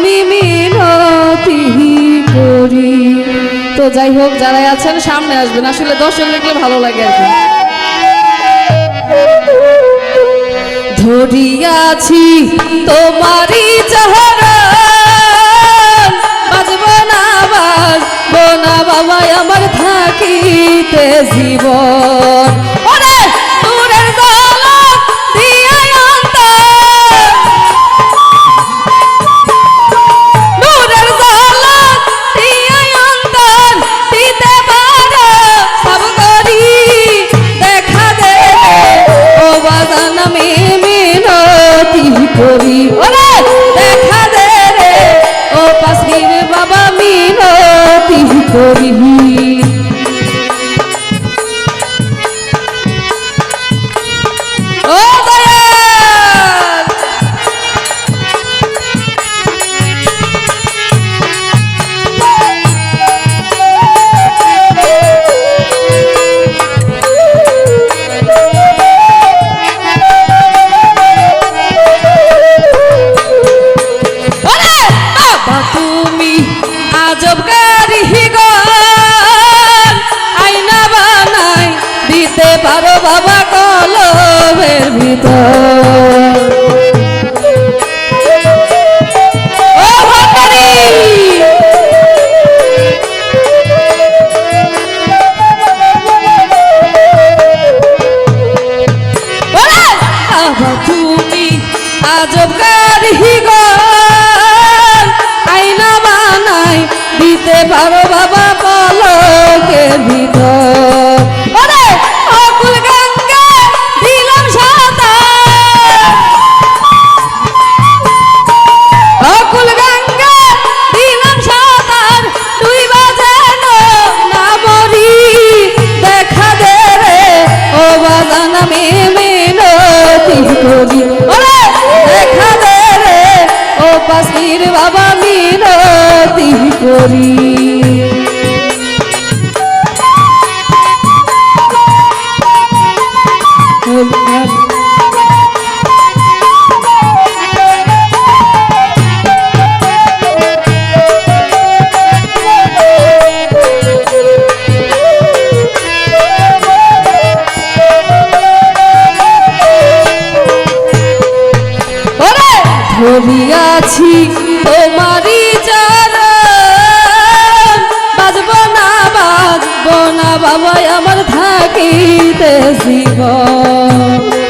আমি মিনতি করি। তো যাই হোক, যারাই আছেন, সামনে আসবেন। আসলে দর্শক দেখলে ভালো লাগে ধরিয়াছি তোমারই চেহারা। ভিতর ধরিয়াছি তোমারই চরণ। বাজব না বাজব না বাবা আমার থাকিতে জীবন।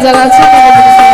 大家猜。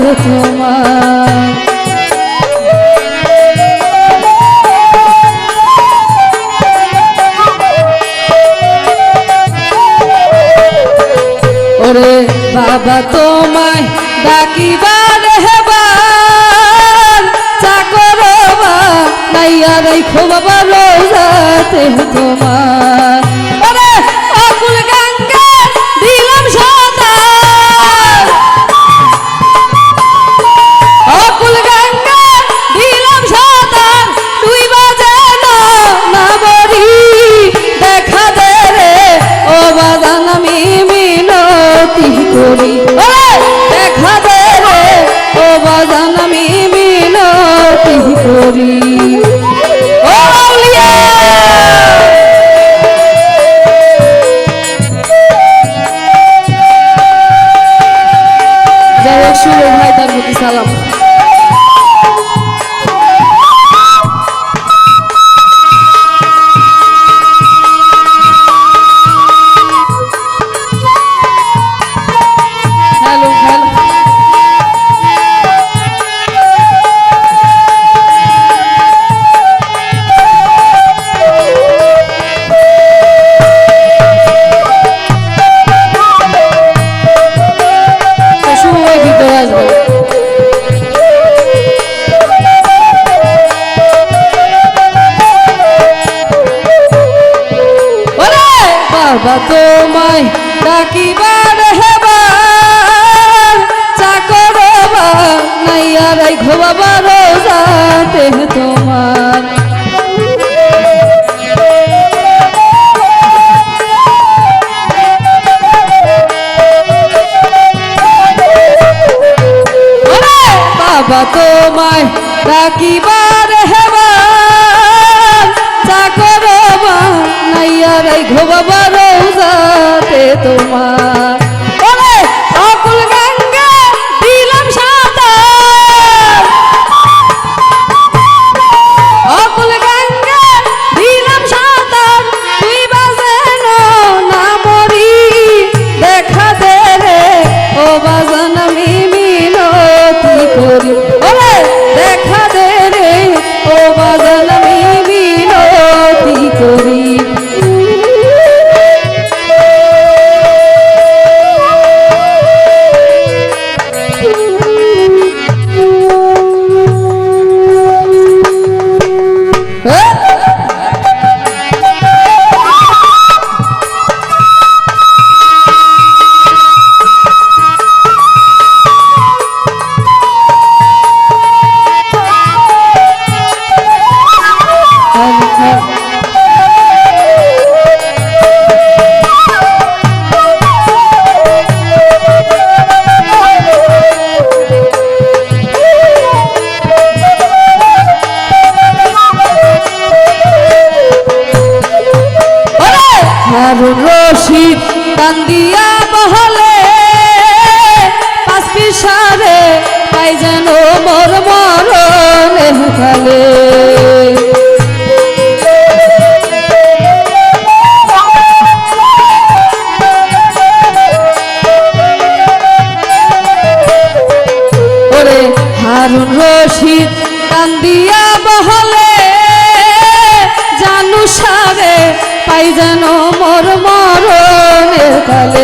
তোমার ওরে বাবা তোমায় ডাকিবার হেবার চাকর বা নাইয়া রাইখো বাবা রোজাতে তোমার দেখা দেবে ও বাজান আমি মিনতি করি। রাখো বাবা রোজাতে তোমার। বাবা তোমায় রাখিব বহলে জানু সারে পাই যেন মোর মরণের কালে।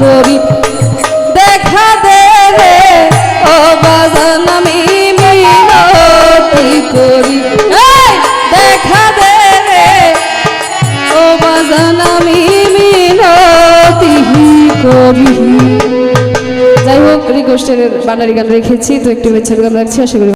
করি। দেখা দে রে ও বাজান মিনতি করি। দেখা দে রে ও বাজান আমি মিনতি করি। যাই হোক রিকোয়েস্টের বানারি গান রেখেছি, তো একটু বেছে গান রাখছি আশা করি